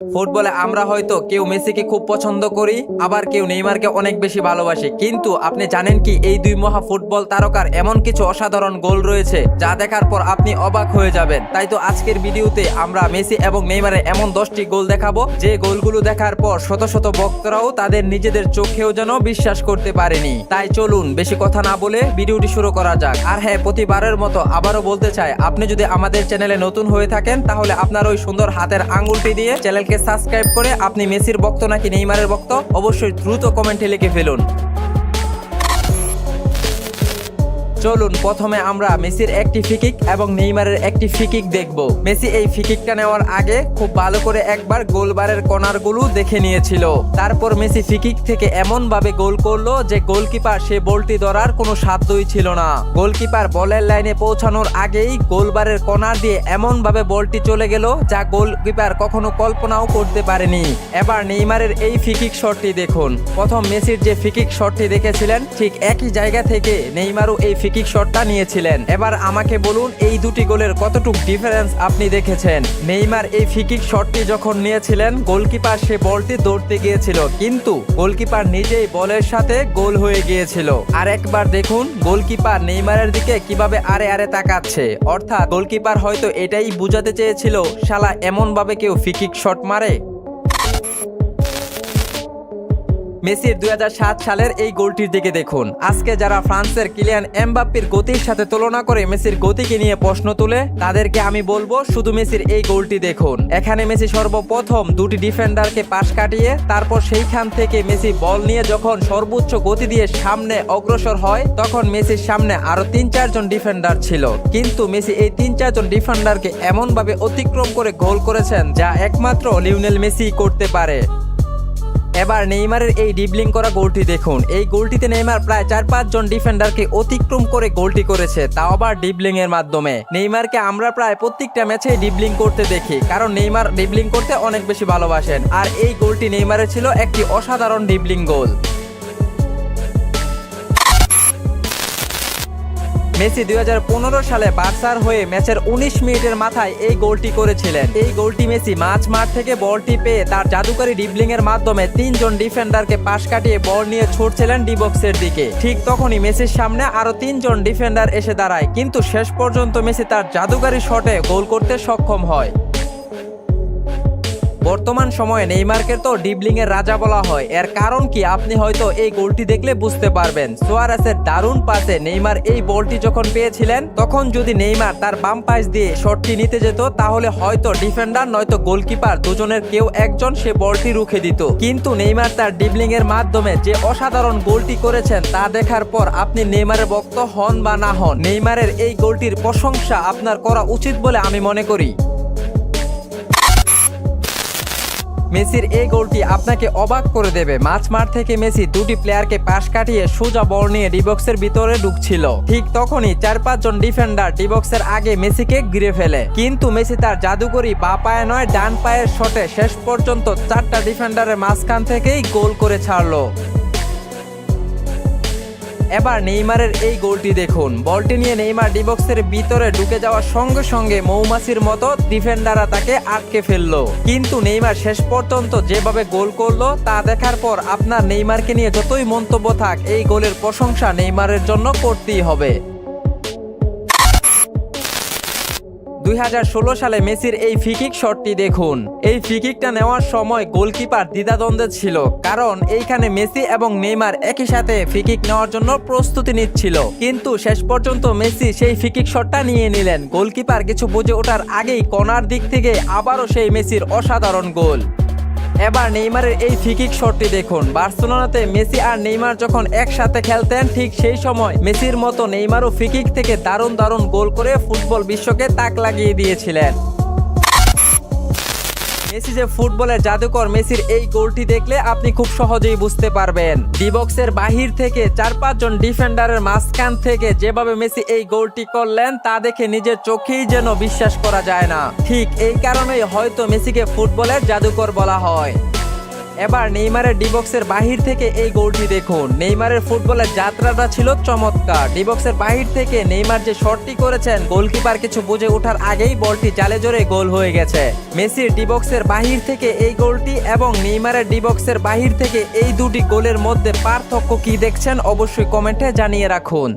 ফুটবলে আমরা হয়তো কেউ মেসিকে খুব পছন্দ করি, আবার কেউ নেইমারকে অনেক বেশি ভালোবাসি। কিন্তু আপনি জানেন কি, এই দুই মহা ফুটবল তারকার এমন কিছু অসাধারণ গোল রয়েছে, যা দেখার পর আপনি অবাক হয়ে যাবেন। তাই তো আজকের ভিডিওতে আমরা মেসি এবং নেইমারের এমন দশটি গোল দেখাবো, যে গোলগুলো দেখার পর শত শত ভক্তরাও তাদের নিজেদের চোখেও যেন বিশ্বাস করতে পারেনি। তাই চলুন, বেশি কথা না বলে ভিডিওটি শুরু করা যাক। আর হ্যাঁ প্রতিবারের মতো আবারও বলতে চাই, আপনি যদি আমাদের চ্যানেলে নতুন হয়ে থাকেন, তাহলে আপনার ওই সুন্দর হাতের আঙ্গুলটি দিয়ে চ্যানেলকে সাবস্ক্রাইব করে আপনি মেসির ভক্ত নাকি নেইমারের ভক্ত অবশ্যই দ্রুত কমেন্টে লিখে ফেলুন। চলুন প্রথমে আমরা মেসির একটি ফিকিক এবং নেইমারের একটি ফিকিক দেখব। মেসি এই ফিকিকটা নেওয়ার আগে খুব ভালো করে একবার গোলবারের কর্নারগুলো দেখে নিয়েছিল। তারপর মেসি ফিকিক থেকে এমন ভাবে গোল করল যে গোলকিপার সে বলটি ধরার কোনো সাধ্যই ছিল না। গোলকিপার বলের লাইনে পৌঁছানোর আগেই গোলবারের কর্নার দিয়ে এমন ভাবে বলটি চলে গেল যা গোলকিপার কখনো কল্পনাও করতে পারেনি। এবার নেইমারের এই ফিকিক শটটি দেখুন। প্রথম মেসির যে ফিকিক শটটি দেখেছিলেন, ঠিক একই জায়গা থেকে নেইমারও এই ফিকিক শটটা নিয়েছিলেন। এবার আমাকে বলুন, এই দুটি গোলের কতটুক ডিফারেন্স আপনি দেখেছেন? নেইমার এই ফিকিক শটটি যখন নিয়েছিলেন, গোলকিপার সে বলটি দৌড়তে গিয়েছিল। কিন্তু গোলকিপার নিজেই বলের সাথে গোল হয়ে গিয়েছিল। আর একবার দেখুন, গোলকিপার নেইমারের দিকে কীভাবে আরে আরে তাকাচ্ছে। অর্থাৎ গোলকিপার হয়তো এটাই বুঝাতে চেয়েছিল, শালা এমন ভাবে কেউ ফিকিক শট মারে? মেসির দুই হাজার সাত সালের এই গোলটির দিকে দেখুন। আজকে যারা ফ্রান্সের কিলিয়ান এমবাপ্পির গতির সাথে তুলনা করে মেসির গতিকে নিয়ে প্রশ্ন তুলে, তাদেরকে আমি বলব শুধু মেসির এই গোলটি দেখুন। এখানে মেসি সর্বপ্রথম দুটি ডিফেন্ডারকে পাশ কাটিয়ে, তারপর সেইখান থেকে মেসি বল নিয়ে যখন সর্বোচ্চ গতি দিয়ে সামনে অগ্রসর হয়, তখন মেসির সামনে আরও তিন চারজন ডিফেন্ডার ছিল। কিন্তু মেসি এই তিন চারজন ডিফেন্ডারকে এমনভাবে অতিক্রম করে গোল করেছেন, যা একমাত্র লিওনেল মেসি করতে পারে। এবার নেইমারের এই ডিবলিং করা গোলটি দেখুন। এই গোলটিতে নেইমার প্রায় চার পাঁচজন ডিফেন্ডারকে অতিক্রম করে গোলটি করেছে, তাও আবার ডিবলিং এর মাধ্যমে। নেইমারকে আমরা প্রায় প্রত্যেকটা ম্যাচে ডিবলিং করতে দেখি, কারণ নেইমার ডিবলিং করতে অনেক বেশি ভালোবাসেন। আর এই গোলটি নেইমারের ছিল একটি অসাধারণ ডিবলিং গোল মেসি দুই হাজার পনেরো সালে বার্সার হয়ে ম্যাচের ১৯ মিনিটের মাথায় এই গোলটি করেছিলেন। এই গোলটি মেসি মাঝ মাঠ থেকে বলটি পেয়ে তার জাদুকারী ডিবলিং এর মাধ্যমে তিনজন ডিফেন্ডারকে পাশ কাটিয়ে বল নিয়ে ছুটছিলেন ডিবক্সের দিকে। ঠিক তখনই মেসির সামনে আরও তিনজন ডিফেন্ডার এসে দাঁড়ায়, কিন্তু শেষ পর্যন্ত মেসি তার জাদুকারী শটে গোল করতে সক্ষম হয়। বর্তমান সময়ে নেইমারকে তো ডিবলিং এর রাজা বলা হয়। এর কারণ কি? আপনি হয়তো এই গোলটি দেখলে বুঝতে পারবেন। সোয়ারেসের দারুণ পাসে নেইমার এই বলটি যখন পেয়েছিলেন, তখন যদি নেইমার তার বাম পাশ দিয়ে শটটি নিতে যেত, তাহলে হয়তো ডিফেন্ডার নয়তো গোলকিপার দুজনের কেউ একজন সে বলটি রুখে দিত। কিন্তু নেইমার তার ডিবলিং এর মাধ্যমে যে অসাধারণ গোলটি করেছেন, তা দেখার পর আপনি নেইমারের ভক্ত হন বা না হন। নেইমারের এই গোলটির প্রশংসা আপনার করা উচিত বলে আমি মনে করি। মেসির এই গোলটি আপনাকে অবাক করে দেবে। মাছ মার থেকে মেসি দুটি প্লেয়ারকে পাশ কাটিয়ে সোজা বল নিয়ে ডিবক্সের ভিতরে ঢুকছিল। ঠিক তখনই চার পাঁচজন ডিফেন্ডার ডিবক্সের আগে মেসিকে ঘিরে ফেলে। কিন্তু মেসি তার জাদুকরি বা পায়ে নয়, ডান পায়ের শটে শেষ পর্যন্ত চারটা ডিফেন্ডারের মাঝখান থেকেই গোল করে ছাড়লো। এবার নেইমারের এই গোলটি দেখুন। বলটি নিয়ে নেইমার ডিবক্সের ভিতরে ঢুকে যাওয়ার সঙ্গে সঙ্গে মৌমাছির মতো ডিফেন্ডাররা তাকে আটকে ফেলল। কিন্তু নেইমার শেষ পর্যন্ত যেভাবে গোল করল, তা দেখার পর আপনার নেইমারকে নিয়ে যতই মন্তব্য থাক, এই গোলের প্রশংসা নেইমারের জন্য করতেই হবে। দুই হাজার ষোলো সালে মেসির এই ফিকিক শটটি দেখুন। এই ফিকিকটা নেওয়ার সময় গোলকিপার দ্বিধাদ্বন্দ্বে ছিল, কারণ এইখানে মেসি এবং নেইমার একই সাথে ফিকিক নেওয়ার জন্য প্রস্তুতি নিচ্ছিল। কিন্তু শেষ পর্যন্ত মেসি সেই ফিকিক শটটা নিয়ে নিলেন। গোলকিপার কিছু বুঝে ওঠার আগেই কনার দিক থেকে আবারও সেই মেসির অসাধারণ গোল। এবার নেইমারের এই ফিকিক শটটি দেখুন। বার্সেলোনাতে মেসি আর নেইমার যখন একসাথে খেলতেন, ঠিক সেই সময় মেসির মতো নেইমারও ফিকিক থেকে দারুণ দারুণ গোল করে ফুটবল বিশ্বকে তাক লাগিয়ে দিয়েছিলেন। মেসি যে ফুটবলের জাদুকর মেসির এই গোলটি দেখলে আপনি খুব সহজেই বুঝতে পারবেন। ডিবক্সের বাহির থেকে চার পাঁচজন ডিফেন্ডারের মাঝখান থেকে যেভাবে মেসি এই গোলটি করলেন, তা দেখে নিজের চোখেই যেন বিশ্বাস করা যায় না। ঠিক এই কারণেই হয়তো মেসিকে ফুটবলের জাদুকর বলা হয়। এবার নেইমারের ডিবক্সের বাহির থেকে এই গোলটি দেখুন। নেইমারের ফুটবলের যাত্রাটা ছিল চমৎকার। ডিবক্সের বাহির থেকে নেইমার যে শটটি করেছেন গোলকিপার কিছু বুঝে ওঠার আগেই বলটি জালে জোরে গোল হয়ে গেছে। মেসির ডিবক্সের বাহির থেকে এই গোলটি এবং নেইমারের ডিবক্সের বাহির থেকে এই দুটি গোলের মধ্যে পার্থক্য কি দেখছেন অবশ্যই কমেন্টে জানিয়ে রাখুন।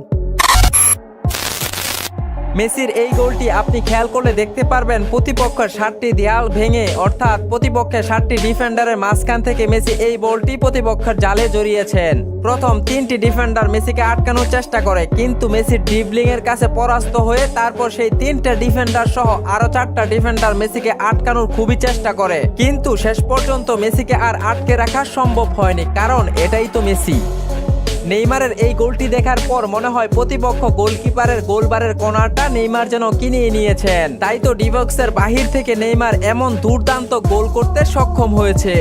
মেসির এই গোলটি আপনি খেয়াল করলে দেখতে পারবেন প্রতিপক্ষের ষাটটি দেয়াল ভেঙে, অর্থাৎ প্রতিপক্ষের ষাটটি ডিফেন্ডারের মাঝখান থেকে মেসি এই বলটি প্রতিপক্ষের জালে জড়িয়েছেন। প্রথম তিনটি ডিফেন্ডার মেসিকে আটকানোর চেষ্টা করে, কিন্তু মেসি ড্রিবলিং এর কাছে পরাস্ত হয়ে তারপর সেই তিনটা ডিফেন্ডার সহ আরও চারটা ডিফেন্ডার মেসিকে আটকানোর খুবই চেষ্টা করে। কিন্তু শেষ পর্যন্ত মেসিকে আর আটকে রাখা সম্ভব হয়নি, কারণ এটাই তো মেসি। নেইমারের এই গোলটি দেখার পর মনে হয় প্রতিপক্ষ গোলকিপারের গোলবারের কোনারটা নেইমার যেন কিনিয়ে নিয়েছেন। তাই তো ডিবক্সের বাহির থেকে নেইমার এমন দুর্দান্ত গোল করতে সক্ষম হয়েছে।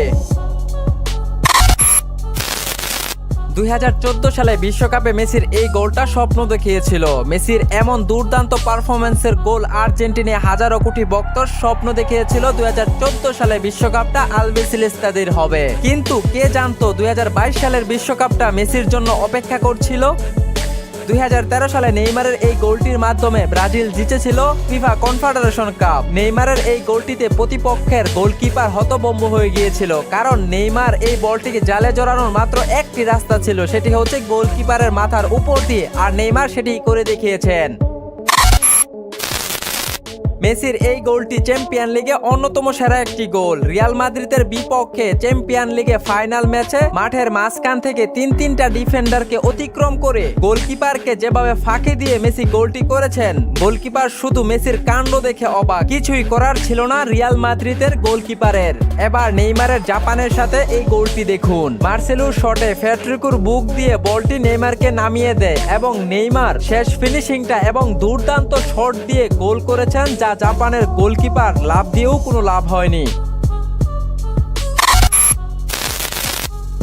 দু হাজার চোদ্দ সালে বিশ্বকাপে মেসির এই গোলটা স্বপ্ন দেখিয়েছিল। মেসির এমন দুর্দান্ত পারফরমেন্সের গোল আর্জেন্টিনে হাজারো কোটি ভক্তর স্বপ্ন দেখিয়েছিল দুই হাজার চোদ্দ সালে বিশ্বকাপটা আলবেসিল ইস্তাদির হবে। কিন্তু কে জানতো দুই হাজার বাইশ সালের বিশ্বকাপটা মেসির জন্য অপেক্ষা করছিল? দুই হাজার তেরো সালে নেইমারের এই গোলটির মাধ্যমে ব্রাজিল জিতেছিল ফিফা কনফেডারেশন কাপ। নেইমারের এই গোলটিতে প্রতিপক্ষের গোলকিপার হতবম্ব হয়ে গিয়েছিল, কারণ নেইমার এই বলটিকে জালে জড়ানোর মাত্র একটি রাস্তা ছিল, সেটি হচ্ছে গোলকিপারের মাথার উপর দিয়ে, আর নেইমার সেটি করে দেখিয়েছেন। মেসির এই গোলটি চ্যাম্পিয়ন লিগে অন্যতম সেরা একটি গোল। রিয়াল মাদ্রিদের বিপক্ষে চ্যাম্পিয়ন লিগে ফাইনাল ম্যাচে মাঠের মাঝখান থেকে তিন তিনটা ডিফেন্ডারকে অতিক্রম করে গোলকিপারকে যেভাবে ফাঁকি দিয়ে মেসি গোলটি করেছেন, গোলকিপার শুধু মেসির কাণ্ড দেখে অবাক। কিছুই করার ছিল না রিয়াল মাদ্রিদের গোলকিপারের। এবার নেইমারের জাপানের সাথে এই গোলটি দেখুন। মার্সেলুর শটে ফ্যাট্রিকুর বুক দিয়ে বলটি নেইমারকে নামিয়ে দেয় এবং নেইমার শেষ ফিনিশিংটা এবং দুর্দান্ত শট দিয়ে গোল করেছেন যা জাপানের গোলকিপার লাভ দিয়েও কোনো লাভ হয়নি।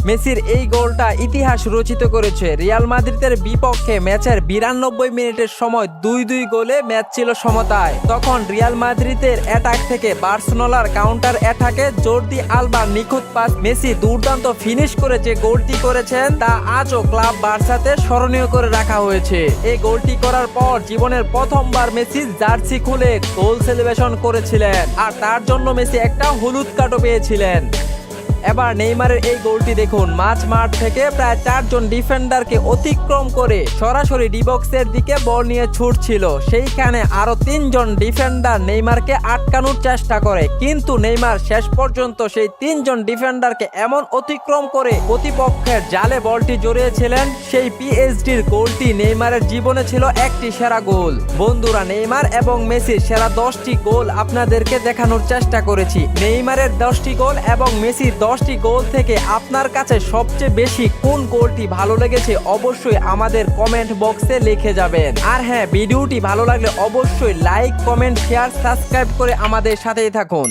মেসির এই গোলটা ইতিহাস রচিত করেছে। রিয়াল মাদ্রিদের বিপক্ষে ম্যাচের বিরানব্বই মিনিটের সময় দুই দুই গোলে ম্যাচ ছিল সমতায়। তখন রিয়াল মাদ্রিদের অ্যাটাক থেকে বার্সেলোনার কাউন্টার অ্যাটাকে জোরদি আলবার নিখুঁত পাস মেসি দুর্দান্ত ফিনিশ করে যে গোলটি করেছেন তা আজও ক্লাব বার্সাতে স্মরণীয় করে রাখা হয়েছে। এই গোলটি করার পর জীবনের প্রথমবার মেসি জার্সি খুলে গোল সেলিব্রেশন করেছিলেন। আর তার জন্য মেসি একটা হলুদ কার্ডও পেয়েছিলেন। এবার নেইমারের এই গোলটি দেখুন, মাঝ মাঠ থেকে প্রায় চারজন ডিফেন্ডারকে অতিক্রম করে সরাসরি ডিবক্সের দিকে বল নিয়ে ছুটছিল। সেইখানে আরও তিনজন ডিফেন্ডার নেইমারকে আটকানোর চেষ্টা করে। কিন্তু নেইমার শেষ পর্যন্ত সেই তিনজন ডিফেন্ডারকে এমন অতিক্রম করে প্রতিপক্ষের জালে বলটি জড়িয়েছিলেন। সেই পিএইচডির গোলটি নেইমারের জীবনে ছিল একটি সেরা গোল। বন্ধুরা, নেইমার এবং মেসির সেরা দশটি গোল আপনাদেরকে দেখানোর চেষ্টা করেছি। নেইমারের দশটি গোল এবং মেসির দশটি গোল থেকে আপনার কাছে সবচেয়ে বেশি কোন গোলটি ভালো লেগেছে অবশ্যই আমাদের কমেন্ট বক্সে লিখে যাবেন। আর হ্যাঁ ভিডিওটি ভালো লাগলে অবশ্যই লাইক কমেন্ট শেয়ার সাবস্ক্রাইব করে আমাদের সাথেই থাকুন।